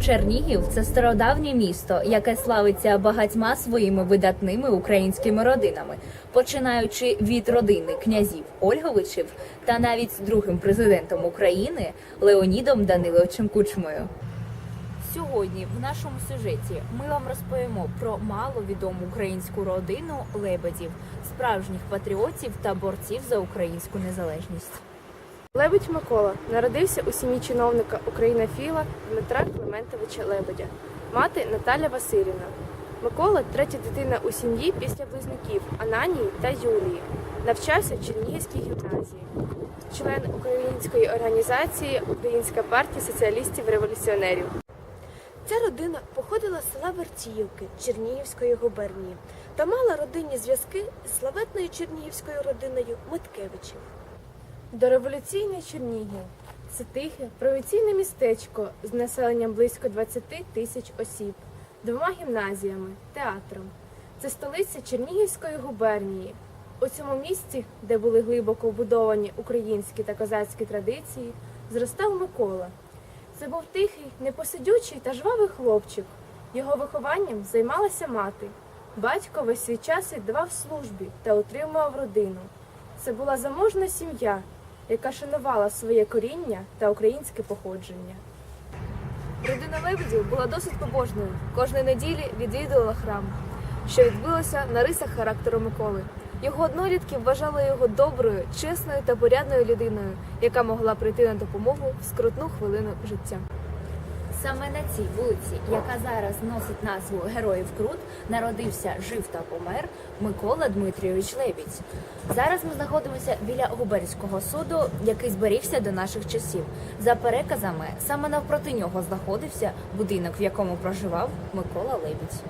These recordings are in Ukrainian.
Чернігів це стародавнє місто, яке славиться багатьма своїми видатними українськими родинами, починаючи від родини князів Ольговичів та навіть другим президентом України Леонідом Даниловичем Кучмою. Сьогодні в нашому сюжеті ми вам розповімо про маловідому українську родину лебедів, справжніх патріотів та борців за українську незалежність. Лебедь Микола народився у сім'ї чиновника Українофіла Дмитра Клементовича Лебедя, мати Наталя Васильівна. Микола третя дитина у сім'ї після близнюків Ананії та Юлії. Навчався в Чернігівській гімназії. Член української організації Українська партія соціалістів-революціонерів. Ця родина походила з села Вертіївки Чернігівської губернії та мала родинні зв'язки з славетною чернігівською родиною Миткевичів. Дореволюційний Чернігів це тихе провінційне містечко з населенням близько 20 тисяч осіб, двома гімназіями, театром. Це столиця Чернігівської губернії. У цьому місці, де були глибоко вбудовані українські та козацькі традиції, зростав Микола. Це був тихий, непосидючий та жвавий хлопчик. Його вихованням займалася мати. Батько весь свій час віддавав службі та утримував родину. Це була заможна сім'я, яка шанувала своє коріння та українське походження. Родина Лебедів була досить побожною. Кожної неділі відвідувала храм, що відбилося на рисах характеру Миколи. Його однолітки вважали його доброю, чесною та порядною людиною, яка могла прийти на допомогу в скрутну хвилину життя. Саме на цій вулиці, яка зараз носить назву Героїв Крут, народився, жив та помер Микола Дмитрійович Лебідь. Зараз ми знаходимося біля губернського суду, який зберігся до наших часів. За переказами, саме навпроти нього знаходився будинок, в якому проживав Микола Лебідь.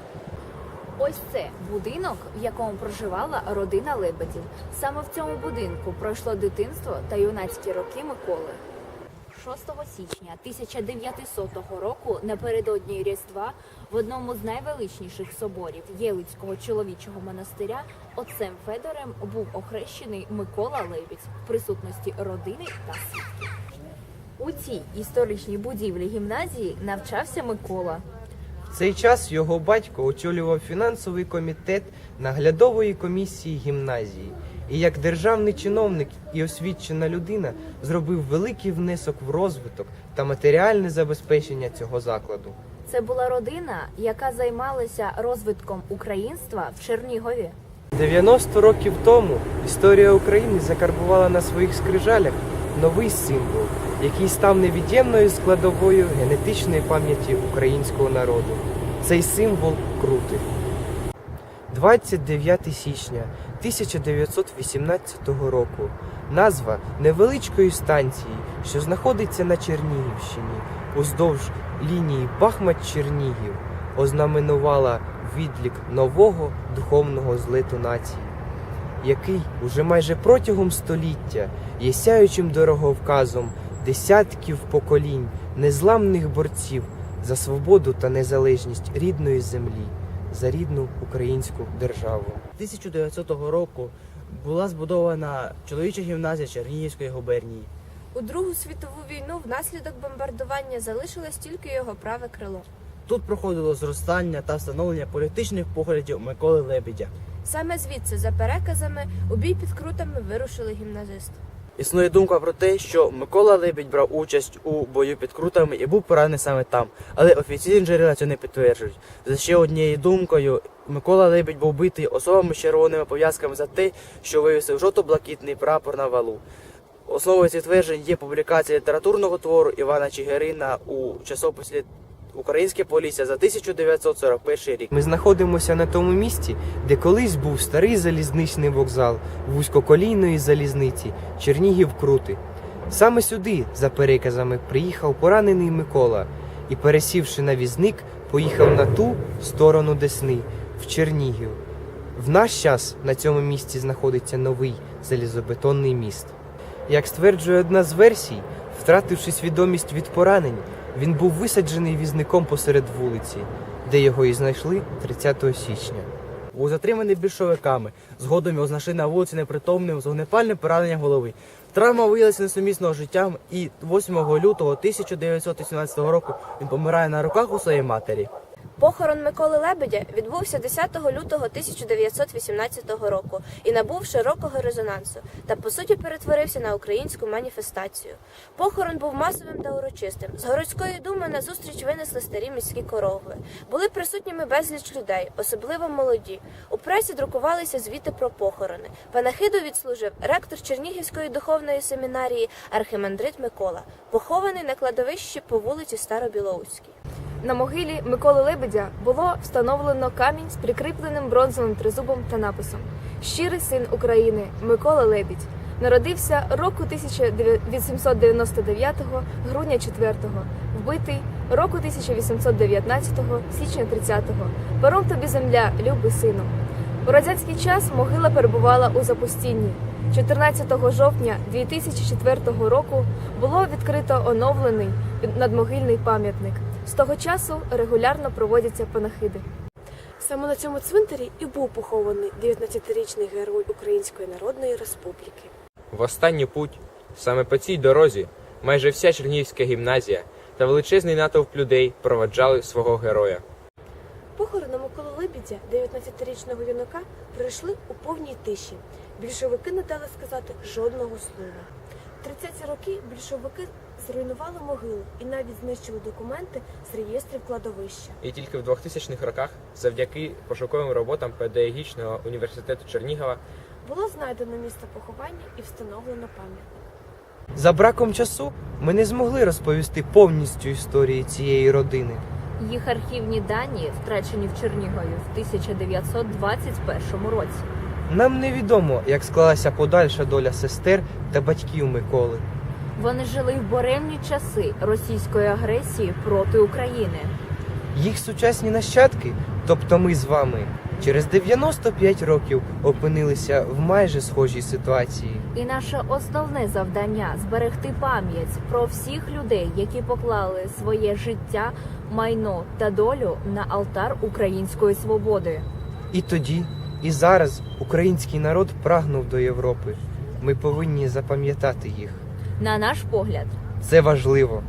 Ось це будинок, в якому проживала родина Лебедів. Саме в цьому будинку пройшло дитинство та юнацькі роки Миколи. 6 січня 1900 року напередодні Різдва в одному з найвеличніших соборів Єлицького чоловічого монастиря отцем Федорем був охрещений Микола Лебідь в присутності родини та свідків. У цій історичній будівлі гімназії навчався Микола. В цей час його батько очолював фінансовий комітет наглядової комісії гімназії і як державний чиновник і освічена людина зробив великий внесок в розвиток та матеріальне забезпечення цього закладу. Це була родина, яка займалася розвитком українства в Чернігові. 90 років тому історія України закарбувала на своїх скрижалях новий символ, який став невід'ємною складовою генетичної пам'яті українського народу. Цей символ крути. 29 січня 1918 року. Назва невеличкої станції, що знаходиться на Чернігівщині, уздовж лінії Бахмат-Чернігів, ознаменувала відлік нового духовного злету нації, який уже майже протягом століття є сяючим дороговказом десятків поколінь незламних борців за свободу та незалежність рідної землі, за рідну українську державу. 1900 року була збудована чоловіча гімназія Чернігівської губернії. У Другу світову війну внаслідок бомбардування залишилось тільки його праве крило. Тут проходило зростання та встановлення політичних поглядів Миколи Лебедя. Саме звідси, за переказами, у бій під крутами вирушили гімназисти. Існує думка про те, що Микола Лебідь брав участь у бою під крутами і був поранений саме там, але офіційні джерела це не підтверджують. За ще однією думкою, Микола Лебідь був битий особами з червоними пов'язками за те, що вивісив жовто-блакитний прапор на валу. Основою цих тверджень є публікація літературного твору Івана Чигирина у часописі Українське Полісся за 1941 рік. Ми знаходимося на тому місці, де колись був старий залізничний вокзал вузькоколійної залізниці Чернігів Крути. Саме сюди, за переказами, приїхав поранений Микола і, пересівши на візник, поїхав на ту сторону Десни, в Чернігів. В наш час на цьому місці знаходиться новий залізобетонний міст. Як стверджує одна з версій, втративши свідомість від поранень, він був висаджений візником посеред вулиці, де його і знайшли 30 січня. Був затриманий більшовиками. Згодом його знайшли на вулиці непритомним з вогнепальним пораненням голови. Травма виявилася несумісного життя, і 8 лютого 1918 року він помирає на руках у своєї матері. Похорон Миколи Лебедя відбувся 10 лютого 1918 року і набув широкого резонансу та по суті перетворився на українську маніфестацію. Похорон був масовим та урочистим. З городської думи на зустріч винесли старі міські корогви. Були присутніми безліч людей, особливо молоді. У пресі друкувалися звіти про похорони. Панахиду відслужив ректор Чернігівської духовної семінарії архимандрит Микола, похований на кладовищі по вулиці Старобілоуській. На могилі Миколи Лебедя було встановлено камінь з прикріпленим бронзовим тризубом та написом Щирий син України Микола Лебідь. Народився року 1899 грудня 4-го, вбитий року 1819 січня 30-го. Пером тобі земля, любий сину. У радянський час могила перебувала у запустінні. 14 жовтня 2004 року було відкрито оновлений надмогильний пам'ятник. З того часу регулярно проводяться панахиди. Саме на цьому цвинтарі і був похований 19-річний герой Української Народної Республіки. В останню путь саме по цій дорозі майже вся Чернігівська гімназія та величезний натовп людей проваджали свого героя. Похорони Миколи Лебідя, 19-річного юнака, пройшли у повній тиші. Більшовики не дали сказати жодного слова. В 30-ті роки більшовики зруйнували могилу і навіть знищили документи з реєстрів кладовища. І тільки в 2000-х роках, завдяки пошуковим роботам педагогічного університету Чернігова, Було знайдено місце поховання і встановлено пам'ятник. За браком часу ми не змогли розповісти повністю історії цієї родини. Їх архівні дані втрачені в Чернігові в 1921 році. Нам невідомо, як склалася подальша доля сестер та батьків Миколи. Вони жили в буремні часи російської агресії проти України. Їх сучасні нащадки, тобто ми з вами, через 95 років опинилися в майже схожій ситуації. І наше основне завдання зберегти пам'ять про всіх людей, які поклали своє життя, майно та долю на алтар української свободи. І тоді, і зараз український народ прагнув до Європи. Ми повинні запам'ятати їх. На наш погляд, Це важливо.